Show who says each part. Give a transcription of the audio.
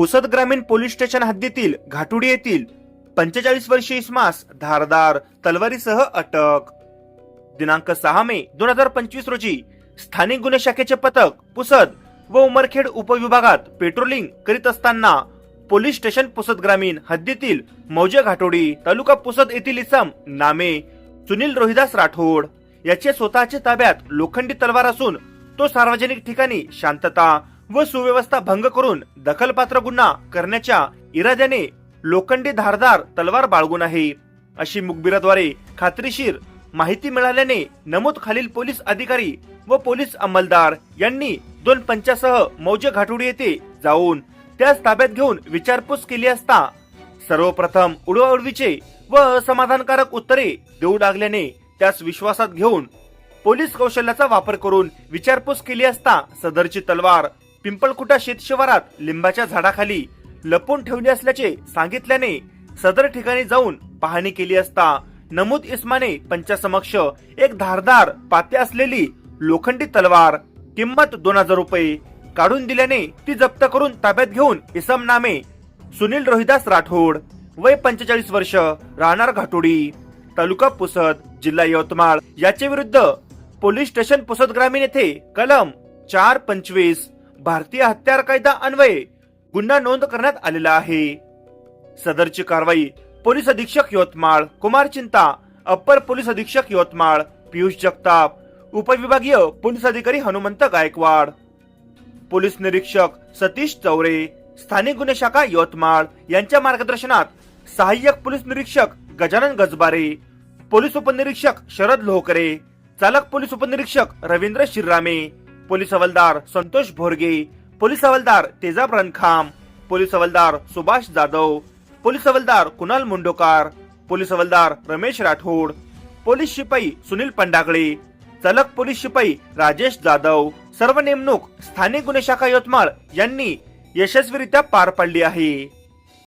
Speaker 1: पुसद ग्रामीण police station हद्दीतील घाटुडी येथील पंचेचाळीस वर्षीय इस्मास धारदार तलवारीसह अटक. दिनांक सहा मे दोन हजार पंचवीस रोजी स्थानिक गुन्हे शाखेचे पथक पुसद व उमरखेड उपविभागात पेट्रोलिंग करीत असताना पोलीस स्टेशन पुसद ग्रामीण हद्दीतील मौजे घाटोडी तालुका पुसद येथील इसम नामे सुनील रोहिदास राठोड याचे स्वतःच्या ताब्यात लोखंडी तलवार असून तो सार्वजनिक ठिकाणी शांतता व सुव्यवस्था भंग करून दखलपात्र गुन्हा करण्याच्या इराद्याने लोखंडी धारदार तलवार बाळगून आहे. अशी मुखबिराद्वारे खात्रीशीर माहिती मिळाल्याने नमूद खालील पोलीस अधिकारी व पोलीस अंमलदार यांनी दोन पंचासह मौजे घाटुडी येथे जाऊन त्यास ताब्यात घेऊन विचारपूस केली असता सर्वप्रथम उडवाउडवीचे व असमाधानकारक उत्तरे देऊ लागल्याने त्यास विश्वासात घेऊन पोलीस कौशल्याचा वापर करून विचारपूस केली असता सदरची तलवार पिंपळकुटा शेतशिवारात लिंबाच्या झाडाखाली लपून ठेवली असल्याचे सांगितल्याने सदर ठिकाणी जाऊन पाहणी केली असता नमूद इस्माने पंचासमक्ष एक धारदार पाते असलेली लोखंडी तलवार किंमत दोन हजार रुपये काढून दिल्याने ती जप्त करून ताब्यात घेऊन इसम नामे सुनील रोहिदास राठोड वय पंचेचाळीस वर्ष राहणार घाटोडी तालुका पुसद जिल्हा यवतमाळ. याचे विरुद्ध पोलीस स्टेशन पुसद ग्रामीण येथे कलम चार पंचवीस भारतीय हत्यार कायदा अन्वये गुन्हा नोंद करण्यात आलेला आहे. सदरची कारवाई पोलीस अधीक्षक यवतमाळ कुमार चिंता अप्पर पोलीस अधीक्षक यवतमाळ पियुष जगताप उपविभागीय पोलीस अधिकारी हनुमंत गायकवाड. पोलीस निरीक्षक सतीश चौरे स्थानिक गुन्हे शाखा यवतमाळ यांच्या मार्गदर्शनात सहाय्यक पोलीस निरीक्षक गजानन गजबारे पोलीस उपनिरीक्षक शरद लोहकरे चालक पोलीस उपनिरीक्षक रवींद्र शिररामे पोलीस हवालदार संतोष भोरगे पोलीस हवालदार तेजाब रणखाम पोलीस हवालदार सुभाष जाधव पोलीस हवालदार कुणाल मुंडोकार पोलीस हवालदार रमेश राठोड पोलीस शिपाई सुनील पंडागळे चालक पोलीस शिपाई राजेश जाधव सर्व नेमणूक स्थानिक गुन्हे शाखा यवतमाळ यांनी यशस्वीरित्या पार पाडली आहे.